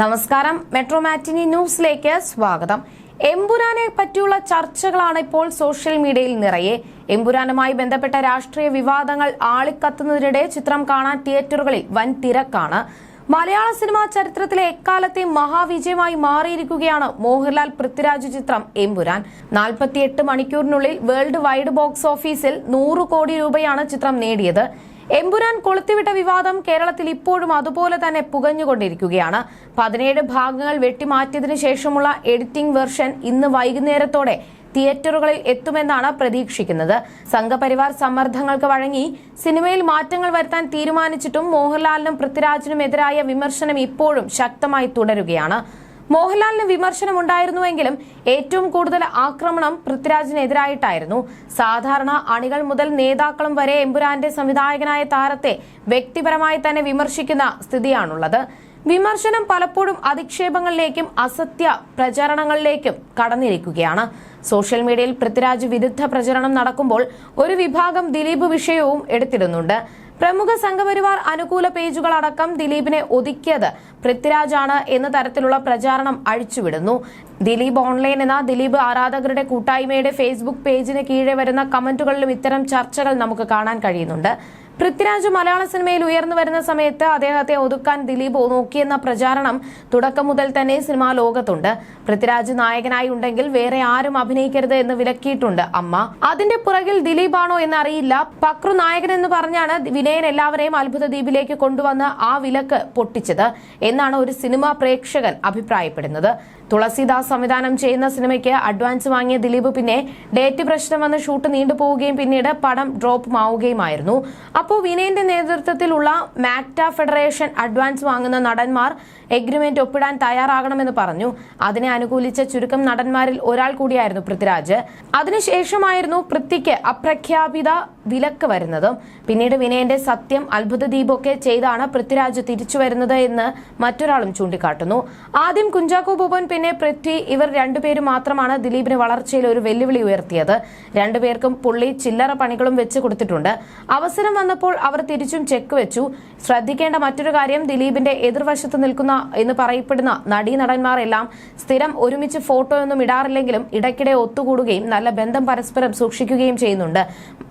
നമസ്കാരം. മെട്രോ മാറ്റിനി ന്യൂസിലേക്ക് സ്വാഗതം. എംപുരാനെ പറ്റിയുള്ള ചർച്ചകളാണ് ഇപ്പോൾ സോഷ്യൽ മീഡിയയിൽ നിറയെ. എംപുരാനുമായി ബന്ധപ്പെട്ട രാഷ്ട്രീയ വിവാദങ്ങൾ ആളിക്കത്തുന്നതിനിടെ ചിത്രം കാണാൻ തിയേറ്ററുകളിൽ വൻ തിരക്കാണ്. മലയാള സിനിമാ ചരിത്രത്തിലെ എക്കാലത്തെ മഹാവിജയമായി മാറിയിരിക്കുകയാണ് മോഹൻലാൽ പൃഥ്വിരാജ് ചിത്രം എമ്പുരാൻ. നാൽപ്പത്തിയെട്ട് മണിക്കൂറിനുള്ളിൽ വേൾഡ് വൈഡ് ബോക്സ് ഓഫീസിൽ നൂറ് കോടി രൂപയാണ് ചിത്രം നേടിയത്. എമ്പുരാൻ കൊളുത്തിവിട്ട വിവാദം കേരളത്തിൽ ഇപ്പോഴും അതുപോലെ തന്നെ പുകഞ്ഞുകൊണ്ടിരിക്കുകയാണ്. പതിനേഴ് ഭാഗങ്ങൾ വെട്ടിമാറ്റിയതിനു ശേഷമുള്ള എഡിറ്റിംഗ് വെർഷൻ ഇന്ന് വൈകുന്നേരത്തോടെ തിയേറ്ററുകളിൽ എത്തുമെന്നാണ് പ്രതീക്ഷിക്കുന്നത്. സംഘപരിവാർ സമ്മർദ്ദങ്ങൾക്ക് വഴങ്ങി സിനിമയിൽ മാറ്റങ്ങൾ വരുത്താൻ തീരുമാനിച്ചിട്ടും മോഹൻലാലിനും പൃഥ്വിരാജിനും എതിരായ വിമർശനം ഇപ്പോഴും ശക്തമായി തുടരുകയാണ്. മോഹൻലാലിന് വിമർശനമുണ്ടായിരുന്നുവെങ്കിലും ഏറ്റവും കൂടുതൽ ആക്രമണം പൃഥ്വിരാജിനെതിരായിട്ടായിരുന്നു. സാധാരണ അണികൾ മുതൽ നേതാക്കളും വരെ എമ്പുരാന്റെ സംവിധായകനായ താരത്തെ വ്യക്തിപരമായി തന്നെ വിമർശിക്കുന്ന സ്ഥിതിയാണുള്ളത്. വിമർശനം പലപ്പോഴും അധിക്ഷേപങ്ങളിലേക്കും അസത്യ പ്രചരണങ്ങളിലേക്കും കടന്നിരിക്കുകയാണ്. സോഷ്യൽ മീഡിയയിൽ പൃഥ്വിരാജ് വിരുദ്ധ പ്രചരണം നടക്കുമ്പോൾ ഒരു വിഭാഗം ദിലീപ് വിഷയവും എടുത്തിടുന്നുണ്ട്. പ്രമുഖ സംഘപരിവാർ അനുകൂല പേജുകൾ അടക്കം ദിലീപിനെ ഒതുക്കിയത് പൃഥ്വിരാജാണ് എന്ന തരത്തിലുള്ള പ്രചാരണം അഴിച്ചുവിടുന്നു. ദിലീപ് ഓൺലൈൻ എന്ന ദിലീപ് ആരാധകരുടെ കൂട്ടായ്മയുടെ ഫേസ്ബുക്ക് പേജിന് കീഴെ വരുന്ന കമന്റുകളിലും ഇത്തരം ചർച്ചകൾ നമുക്ക് കാണാൻ കഴിയുന്നുണ്ട്. പൃഥ്വിരാജ് മലയാള സിനിമയിൽ ഉയർന്നു വരുന്ന സമയത്ത് അദ്ദേഹത്തെ ഒതുക്കാൻ ദിലീപ് നോക്കിയെന്ന പ്രചാരണം തുടക്കം മുതൽ തന്നെ സിനിമാ ലോകത്തുണ്ട്. പൃഥ്വിരാജ് നായകനായി ഉണ്ടെങ്കിൽ വേറെ ആരും അഭിനയിക്കരുത് എന്ന് വിലക്കിയിട്ടുണ്ട് അമ്മ. അതിന്റെ പുറകിൽ ദിലീപാണോ എന്ന് അറിയില്ല പക്രു നായകൻ എന്ന് പറഞ്ഞാണ് വിനയൻ എല്ലാവരെയും അത്ഭുത ദ്വീപിലേക്ക് കൊണ്ടുവന്ന് ആ വിലക്ക് പൊട്ടിച്ചത് എന്നാണ് ഒരു സിനിമാ പ്രേക്ഷകൻ അഭിപ്രായപ്പെടുന്നത്. തുളസിദാസ് സംവിധാനം ചെയ്യുന്ന സിനിമയ്ക്ക് അഡ്വാൻസ് വാങ്ങിയ ദിലീപ് പിന്നെ ഡേറ്റ് പ്രശ്നം വന്ന് ഷൂട്ട് നീണ്ടുപോവുകയും പിന്നീട് പടം ഡ്രോപ്പ് ആവുകയുമായിരുന്നു അപ്പോൾ വിനയന്റെ നേതൃത്വത്തിലുള്ള മാക്ട ഫെഡറേഷൻ അഡ്വാൻസ് വാങ്ങുന്ന നടന്മാർ എഗ്രിമെന്റ് ഒപ്പിടാൻ തയ്യാറാകണമെന്ന് പറഞ്ഞു. അതിനെ അനുകൂലിച്ച ചുരുക്കം നടന്മാരിൽ ഒരാൾ കൂടിയായിരുന്നു പൃഥ്വിരാജ്. അതിനുശേഷമായിരുന്നു പൃഥ്വിക്ക് അപ്രഖ്യാപിത വിലക്ക് വരുന്നതും. പിന്നീട് വിനയന്റെ സത്യം അത്ഭുത ചെയ്താണ് പൃഥ്വിരാജ് തിരിച്ചു വരുന്നത് എന്ന് മറ്റൊരാളും ചൂണ്ടിക്കാട്ടുന്നു. ആദ്യം കുഞ്ചാക്കോ ബോബൻ പിന്നെ പൃഥ്വി ഇവർ രണ്ടുപേരും മാത്രമാണ് ദിലീപിന് വളർച്ചയിൽ ഒരു വെല്ലുവിളി ഉയർത്തിയത്. രണ്ടുപേർക്കും പുള്ളി ചില്ലറ പണികളും വെച്ച് കൊടുത്തിട്ടുണ്ട്. അവസരം വന്നപ്പോൾ അവർ തിരിച്ചും ചെക്ക് വെച്ചു. ശ്രദ്ധിക്കേണ്ട മറ്റൊരു കാര്യം ദിലീപിന്റെ എതിർവശത്ത് നിൽക്കുന്ന എന്ന് പറയപ്പെടുന്ന നടീനടന്മാരെല്ലാം സ്ഥിരം ഒരുമിച്ച് ഫോട്ടോ ഒന്നും ഇടാറില്ലെങ്കിലും ഇടയ്ക്കിടെ ഒത്തുകൂടുകയും നല്ല ബന്ധം പരസ്പരം സൂക്ഷിക്കുകയും ചെയ്യുന്നുണ്ട്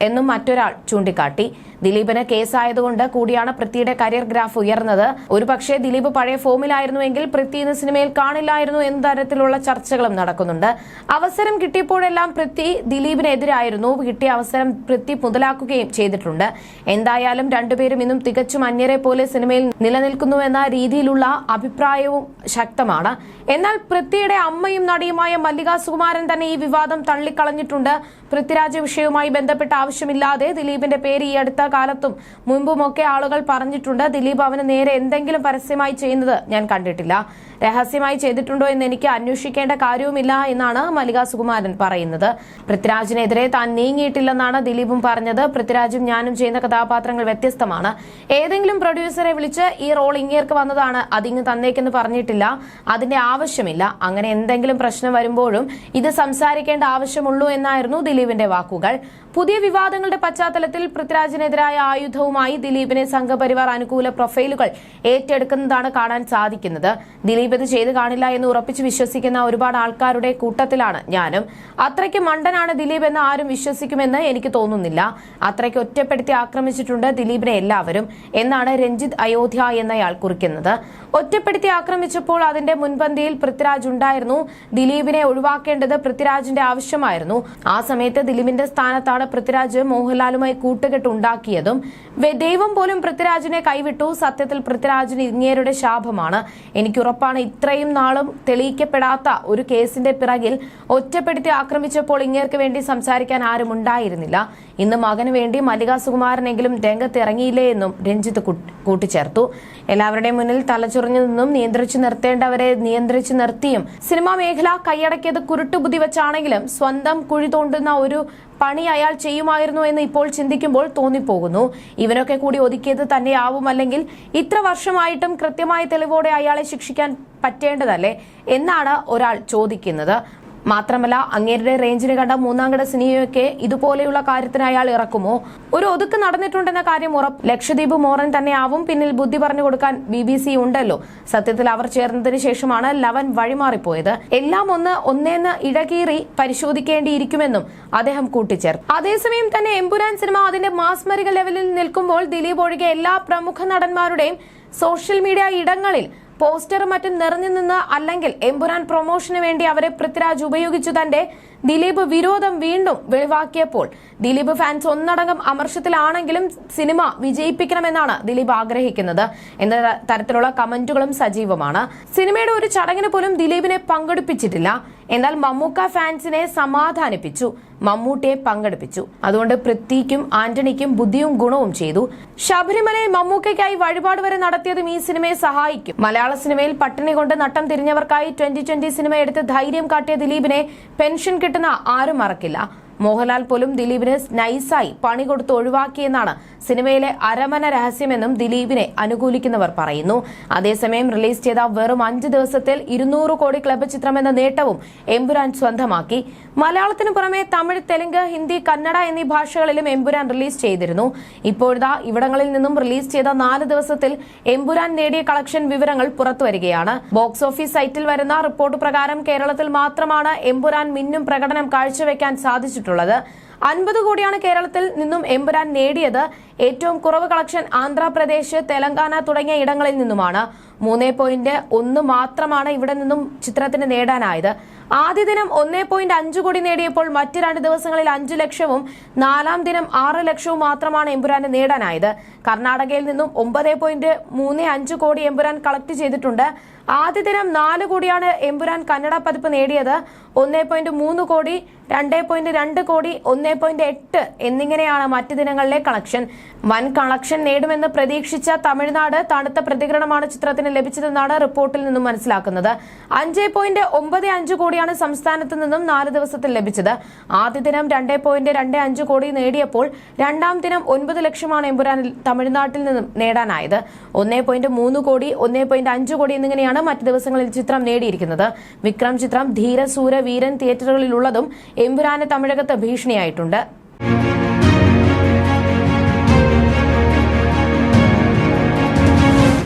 എന്നും മറ്റൊരാൾ ചൂണ്ടിക്കാട്ടി. ദിലീപിന് കേസായതുകൊണ്ട് കൂടിയാണ് പൃഥ്വിയുടെ കരിയർ ഗ്രാഫ് ഉയർന്നത്. ഒരുപക്ഷെ ദിലീപ് പഴയ ഫോമിലായിരുന്നുവെങ്കിൽ പൃഥ്വി ഇന്ന് സിനിമയിൽ കാണില്ലായിരുന്നു എന്ന തരത്തിലുള്ള ചർച്ചകളും നടക്കുന്നുണ്ട്. അവസരം കിട്ടിയപ്പോഴെല്ലാം പൃഥ്വി ദിലീപിനെതിരായിരുന്നു. കിട്ടിയ അവസരം പൃഥ്വി മുതലാക്കുകയും ചെയ്തിട്ടുണ്ട്. എന്തായാലും രണ്ടുപേരും ഇന്നും തികച്ചും അന്യരെ പോലെ സിനിമയിൽ നിലനിൽക്കുന്നുവെന്ന രീതിയിലുള്ള അഭിപ്രായവും ശക്തമാണ്. എന്നാൽ പൃഥ്വിയുടെ അമ്മയും നടിയുമായ മല്ലിക സുകുമാരൻ തന്നെ ഈ വിവാദം തള്ളിക്കളഞ്ഞിട്ടുണ്ട്. പൃഥ്വിരാജ് വിഷയവുമായി ബന്ധപ്പെട്ട ആവശ്യമില്ലാതെ ദിലീപിന്റെ പേര് ഈ അടുത്ത കാലത്തും മുൻപുമൊക്കെ ആളുകൾ പറഞ്ഞിട്ടുണ്ട്. ദിലീപ് അവന് നേരെ എന്തെങ്കിലും പരസ്യമായി ചെയ്യുന്നത് ഞാൻ കണ്ടിട്ടില്ല. രഹസ്യമായി ചെയ്തിട്ടുണ്ടോ എന്ന് എനിക്ക് അന്വേഷിക്കേണ്ട കാര്യവുമില്ല എന്നാണ് മല്ലിക സുകുമാരൻ പറയുന്നത്. പൃഥ്വിരാജിനെതിരെ താൻ നീങ്ങിയിട്ടില്ലെന്നാണ് ദിലീപും പറഞ്ഞത്. പൃഥ്വിരാജും ഞാനും ചെയ്യുന്ന കഥാപാത്രങ്ങൾ വ്യത്യസ്തമാണ്. ഏതെങ്കിലും പ്രൊഡ്യൂസറെ വിളിച്ച് ഈ റോൾ ഇങ്ങേർക്ക് വന്നതാണ്. അതിങ്ങ് തന്നേക്കെന്ന് പറഞ്ഞിട്ടില്ല. അതിന്റെ ആവശ്യമില്ല. അങ്ങനെ എന്തെങ്കിലും പ്രശ്നം വരുമ്പോഴും ഇത് സംസാരിക്കേണ്ട ആവശ്യമുള്ളൂ എന്നായിരുന്നു ദിലീപിന്റെ വാക്കുകൾ. പുതിയ വിവാദങ്ങളുടെ പശ്ചാത്തലത്തിൽ പൃഥ്വിരാജിനെതിരായ ആയുധവുമായി ദിലീപിനെ സംഘപരിവാർ അനുകൂല പ്രൊഫൈലുകൾ ഏറ്റെടുക്കുന്നതാണ് കാണാൻ സാധിക്കുന്നത്. ദിലീപ് ഇത് ചെയ്തു കാണില്ല എന്ന് ഉറപ്പിച്ച് വിശ്വസിക്കുന്ന ഒരുപാട് ആൾക്കാരുടെ കൂട്ടത്തിലാണ് ഞാനും. അത്രയ്ക്ക് മണ്ടനാണ് ദിലീപ് എന്ന് ആരും വിശ്വസിക്കുമെന്ന് എനിക്ക് തോന്നുന്നില്ല. അത്രയ്ക്ക് ഒറ്റപ്പെടുത്തി ആക്രമിച്ചിട്ടുണ്ട് ദിലീപിനെ എല്ലാവരും എന്നാണ് രഞ്ജിത് അയോധ്യ എന്നയാൾ കുറിക്കുന്നത്. ഒറ്റപ്പെടുത്തി ആക്രമിച്ചപ്പോൾ അതിന്റെ മുൻപന്തിയിൽ പൃഥ്വിരാജ് ഉണ്ടായിരുന്നു. ദിലീപിനെ ഒഴിവാക്കേണ്ടത് പൃഥ്വിരാജിന്റെ ആവശ്യമായിരുന്നു. ആ സമയത്ത് ദിലീപിന്റെ സ്ഥാനത്താണ് പൃഥ്വിരാജ് മോഹൻലാലുമായി കൂട്ടുകെട്ട് ഉണ്ടാക്കിയതും. ദൈവം പോലും പൃഥ്വിരാജിനെ കൈവിട്ടു. സത്യത്തിൽ പൃഥ്വിരാജിന് ഇങ്ങേരുടെ ശാപമാണ്. എനിക്ക് ഉറപ്പാണ് ഇത്രയും നാളും തെളിയിക്കപ്പെടാത്ത ഒരു കേസിന്റെ പിറകിൽ ഒറ്റപ്പെടുത്തി ആക്രമിച്ചപ്പോൾ ഇങ്ങേർക്ക് വേണ്ടി സംസാരിക്കാൻ ആരും ഉണ്ടായിരുന്നില്ല. ഇന്ന് മകന് വേണ്ടി മല്ലിക സുകുമാരനെങ്കിലും രംഗത്ത് ഇറങ്ങിയില്ലേ എന്നും രഞ്ജിത്ത് കൂട്ടിച്ചേർത്തു. എല്ലാവരുടെയും മുന്നിൽ തലചുറഞ്ഞു നിന്നും നിയന്ത്രിച്ചു നിർത്തേണ്ടവരെ നിയന്ത്രിച്ചു നിർത്തിയും. സിനിമാ മേഖല കൈയടക്കിയത് കുരുട്ടുബുദ്ധി വെച്ചാണെങ്കിലും സ്വന്തം കുഴി തോണ്ടുന്ന ഒരു പണി അയാൾ ചെയ്യുമായിരുന്നു എന്ന് ഇപ്പോൾ ചിന്തിക്കുമ്പോൾ തോന്നിപ്പോകുന്നു. ഇവനൊക്കെ കൂടി ഒതുക്കിയത് തന്നെയാവും അല്ലെങ്കിൽ ഇത്ര വർഷമായിട്ടും കൃത്യമായ തെളിവോടെ അയാളെ ശിക്ഷിക്കാൻ പറ്റേണ്ടതല്ലേ? എന്നാണ് ഒരാൾ ചോദിക്കുന്നത്. മാത്രമല്ല അങ്ങേരുടെ റേഞ്ചിന് കണ്ട മൂന്നാംകട സിനിമയൊക്കെ ഇതുപോലെയുള്ള കാര്യത്തിന് അയാൾ ഇറക്കുമോ? ഒരു ഒതുക്ക് നടന്നിട്ടുണ്ടെന്ന കാര്യം ഉറപ്പ്. ലക്ഷദ്വീപ് മോറൻ തന്നെ ആവും പിന്നിൽ ബുദ്ധി പറഞ്ഞു കൊടുക്കാൻ ബി ബി സി ഉണ്ടല്ലോ. സത്യത്തിൽ അവർ ചേർന്നതിന് ശേഷമാണ് ലവൻ വഴിമാറിപ്പോയത്. എല്ലാം ഒന്ന് ഒന്നേന്ന് ഇഴകീറി പരിശോധിക്കേണ്ടിയിരിക്കുമെന്നും അദ്ദേഹം കൂട്ടിച്ചേർത്തു. അതേസമയം തന്നെ എമ്പുരാൻ സിനിമ അതിന്റെ മാസ്മരിക ലെവലിൽ നിൽക്കുമ്പോൾ ദിലീപ് ഒഴികെ എല്ലാ പ്രമുഖ നടന്മാരുടെയും സോഷ്യൽ മീഡിയ ഇടങ്ങളിൽ പോസ്റ്ററും മറ്റും നിറഞ്ഞു നിന്ന് അല്ലെങ്കിൽ എമ്പുരാൻ പ്രൊമോഷന് വേണ്ടി അവരെ പൃഥ്വിരാജ് ഉപയോഗിച്ചു തന്റെ ദിലീപ് വിരോധം വീണ്ടും വെളിവാക്കിയപ്പോൾ ദിലീപ് ഫാൻസ് ഒന്നടങ്കം അമർഷത്തിലാണെങ്കിലും സിനിമ വിജയിപ്പിക്കണമെന്നാണ് ദിലീപ് ആഗ്രഹിക്കുന്നത്. എന്ന തരത്തിലുള്ള കമന്റുകളും സജീവമാണ്. സിനിമയുടെ ഒരു ചടങ്ങിന് പോലും ദിലീപിനെ പങ്കെടുപ്പിച്ചിട്ടില്ല. എന്നാൽ മമ്മൂക്ക ഫാൻസിനെ സമാധാനിപ്പിച്ചു. മമ്മൂട്ടിയെ പങ്കെടുപ്പിച്ചു. അതുകൊണ്ട് പൃഥ്വിക്കും ആന്റണിക്കും ബുദ്ധിയും ഗുണവും ചെയ്തു. ശബരിമലയിൽ മമ്മൂക്കയ്ക്കായി വഴിപാട് വരെ നടത്തിയതും ഈ സിനിമയെ സഹായിക്കും. മലയാള സിനിമയിൽ പട്ടിണി കൊണ്ട് നട്ടം തിരിഞ്ഞവർക്കായി ട്വന്റി ട്വന്റി സിനിമ എടുത്ത് ധൈര്യം കാട്ടിയ ദിലീപിനെ പെൻഷൻ കിട്ടുന്ന ആരും മറക്കില്ല. മോഹൻലാൽ പോലും ദിലീപിന് നൈസായി പണി കൊടുത്ത് ഒഴിവാക്കിയെന്നാണ് സിനിമയിലെ അരമന രഹസ്യമെന്നും ദിലീപിനെ അനുകൂലിക്കുന്നവർ പറയുന്നു. അതേസമയം റിലീസ് ചെയ്ത വെറും അഞ്ച് ദിവസത്തിൽ ഇരുന്നൂറ് കോടി ക്ലബ് ചിത്രമെന്ന നേട്ടവും എമ്പുരാൻ സ്വന്തമാക്കി. മലയാളത്തിനു പുറമെ തമിഴ് തെലുങ്ക് ഹിന്ദി കന്നഡ എന്നീ ഭാഷകളിലും എമ്പുരാൻ റിലീസ് ചെയ്തിരുന്നു. ഇപ്പോഴത്തെ ഇവിടങ്ങളിൽ നിന്നും റിലീസ് ചെയ്ത നാല് ദിവസത്തിൽ എമ്പുരാൻ നേടിയ കളക്ഷൻ വിവരങ്ങൾ പുറത്തുവരികയാണ്. ബോക്സ് ഓഫീസ് സൈറ്റിൽ വരുന്ന റിപ്പോർട്ട് പ്രകാരം കേരളത്തിൽ മാത്രമാണ് എമ്പുരാൻ മിന്നും പ്രകടനം കാഴ്ചവെക്കാൻ സാധിച്ചിട്ടുള്ളത്. അൻപത് കോടിയാണ് കേരളത്തിൽ നിന്നും എമ്പുരാൻ നേടിയത്. ഏറ്റവും കുറവ് കളക്ഷൻ ആന്ധ്രാപ്രദേശ് തെലങ്കാന തുടങ്ങിയ ഇടങ്ങളിൽ നിന്നുമാണ്. മൂന്നേ പോയിന്റ് ഒന്ന് മാത്രമാണ് ഇവിടെ നിന്നും ചിത്രത്തിന് നേടാനായത്. ആദ്യ ദിനം ഒന്നേ പോയിന്റ് അഞ്ച് കോടി നേടിയപ്പോൾ മറ്റു രണ്ട് ദിവസങ്ങളിൽ അഞ്ചു ലക്ഷവും നാലാം ദിനം ആറ് ലക്ഷവും മാത്രമാണ് എമ്പുരാന് നേടാനായത്. കർണാടകയിൽ നിന്നും ഒമ്പത് പോയിന്റ് മൂന്ന് അഞ്ച് കോടി എമ്പുരാൻ കളക്ട് ചെയ്തിട്ടുണ്ട്. ആദ്യ ദിനം നാല് കോടിയാണ് എമ്പുരാൻ കന്നഡ പതിപ്പ് നേടിയത്. ഒന്നേ പോയിന്റ് മൂന്ന് കോടി രണ്ടേ പോയിന്റ് രണ്ട് കോടി ഒന്നേ പോയിന്റ് എട്ട് എന്നിങ്ങനെയാണ് മറ്റു ദിനങ്ങളിലെ കളക്ഷൻ. വൻ കളക്ഷൻ നേടുമെന്ന് പ്രതീക്ഷിച്ച തമിഴ്നാട് തണുത്ത പ്രതികരണമാണ് ചിത്രത്തിന് ലഭിച്ചതെന്നാണ് റിപ്പോർട്ടിൽ നിന്നും മനസ്സിലാക്കുന്നത്. അഞ്ച് പോയിന്റ് ഒമ്പത് അഞ്ച് കോടിയാണ് സംസ്ഥാനത്ത് നിന്നും നാല് ദിവസത്തിൽ ലഭിച്ചത്. ആദ്യ ദിനം രണ്ടേ പോയിന്റ് രണ്ട് അഞ്ച് കോടി നേടിയപ്പോൾ രണ്ടാം ദിനം ഒൻപത് ലക്ഷമാണ് എമ്പുരാനിൽ തമിഴ്നാട്ടിൽ നിന്നും നേടാനായത്. ഒന്നേ പോയിന്റ് മൂന്ന് കോടി ഒന്നേ പോയിന്റ് അഞ്ച് കോടി എന്നിങ്ങനെയാണ് മറ്റ് ദിവസങ്ങളിൽ ചിത്രം നേടിയിരിക്കുന്നത്. വിക്രം ചിത്രം ധീരസൂര വീരൻ തിയേറ്ററുകളിലുള്ളതും എമ്പുരാന് തമിഴകത്ത് ഭീഷണിയായിട്ടുണ്ട്.